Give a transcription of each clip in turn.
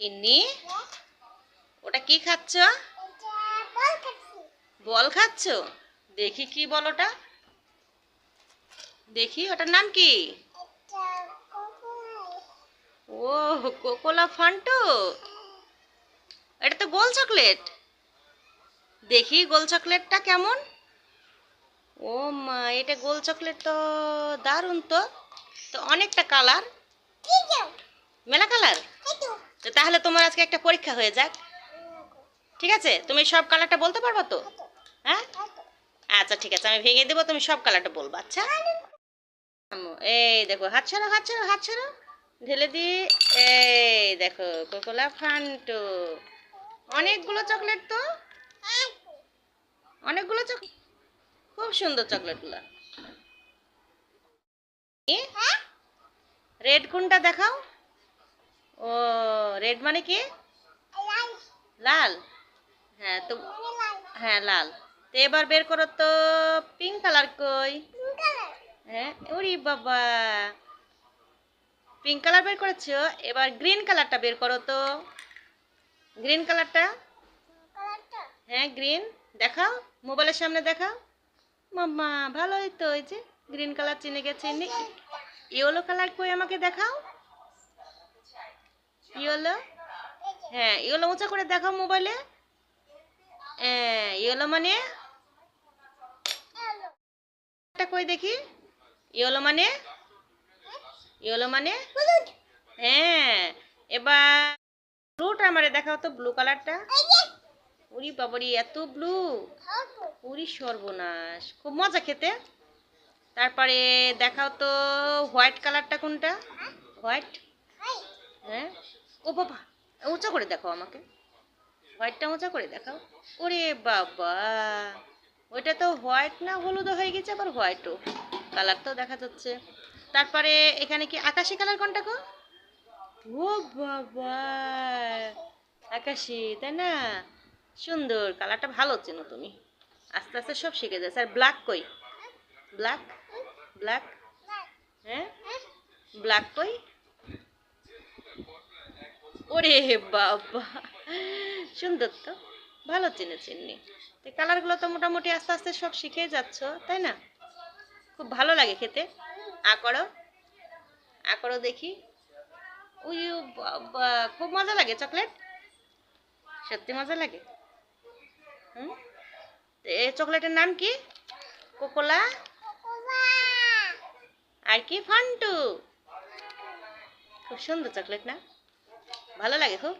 ইন্নি ওটা কি খাচ্ছ? বল খাচ্ছ? দেখি কি বল ওটা। দেখি ওটার নাম কি? ও কোকোলা ফান্টু। এটা তো গোল চকলেট। দেখি গোল চকলেটটা কেমন? ও মা এটা গোল চকলেট তো দারুণ তো। তো অনেকটা কালার। মেলা কালার? তো তাহলে তোমার আজকে একটা পরীক্ষা হয়ে যাক। ঠিক আছে? তুমি সব কালারটা বলতে পারবে তো? হ্যাঁ? আচ্ছা ঠিক আছে, আমি ভেঙে দেবো, তুমি সব কালারটা বলব। আচ্ছা। এই দেখো, হাত ছাড়ো হাত ছাড়ো হাত ছাড়ো। ঢেলে দি। এই দেখো, কোকোলা ফান্টু। অনেকগুলো চকলেট তো? অনেকগুলো চকলেট খুব সুন্দর চকলেটগুলো। রেড কোনটা দেখাও? রেড মানে কি? লাল। হ্যাঁ তো হ্যাঁ লাল। তো এবার বের করো তো পিঙ্ক কালার কই? হ্যাঁ ওরে বাবা। পিঙ্ক কালার বের করেছ? এবার গ্রিন কালারটা বের করো তো। গ্রিন কালারটা হ্যাঁ গ্রিন দেখাও, মোবাইলের সামনে দেখাও। মাম্মা, ভালোই তো ওই যে গ্রিন কালার চিনে গেছে। ইয়েলো কালার কই আমাকে দেখাও? ইয়েলো? হ্যাঁ ইয়েলো উঁচা করে দেখাও মোবাইলে। হ্যাঁ ইয়েলো মানে? কই দেখি? ইয়েলো মানে? ইয়েলো মানে? হ্যাঁ এবার ব্লুটা আমারে দেখাও তো ব্লু কালারটা উরি বাবারি, এত ব্লু উরি সর্বনাশ, খুব মজা খেতে। তারপরে দেখাও তো হোয়াইট কালারটা কোনটা? হোয়াইট হ্যাঁ ও বাবা, উঁচা করে দেখাও আমাকে। হোয়াইটটা উঁচা করে দেখাও। ওরে বাবা, ওইটা তো হোয়াইট না হলুদ হয়ে গেছে, আবার হোয়াইটও। কালার তো দেখা যাচ্ছে। তারপরে এখানে কি আকাশি কালার কোনটা গো? ও বাবা, আকাশি, তাই না? সুন্দর, কালারটা ভালো চেনো তুমি। আস্তে আস্তে সব শিখে যাচ্ছে আর ব্ল্যাক কই? ব্ল্যাক? ব্ল্যাক? হ্যাঁ? ব্ল্যাক কই? ওরে বাবা। সুন্দর তো, ভালো চিনে চিনি তো কালারগুলো তো মোটামুটি আস্তে আস্তে সব শিখে যাচ্ছ, তাই না? খুব ভালো লাগে খেতে। আ করো আ করো দেখি। উই বাবা, খুব মজা লাগে চকলেট? সত্যি মজা লাগে? হুম? এই চকলেটের নাম কি? কোকোলা? আর কি? ফান্টু। খুব সুন্দর চকলেট না? ভালো লাগে খুব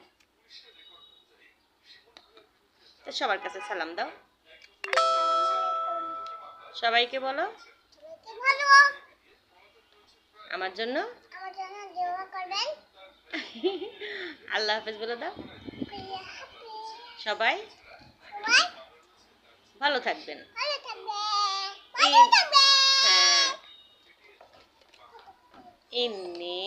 তো সবার কাছে সালাম দাও। সবাইকে বলো। আমার জন্য? আল্লাহ হাফেজ বলে দাও। সবাই? ভালো থাকবেন। হ্যাঁ। এমনি।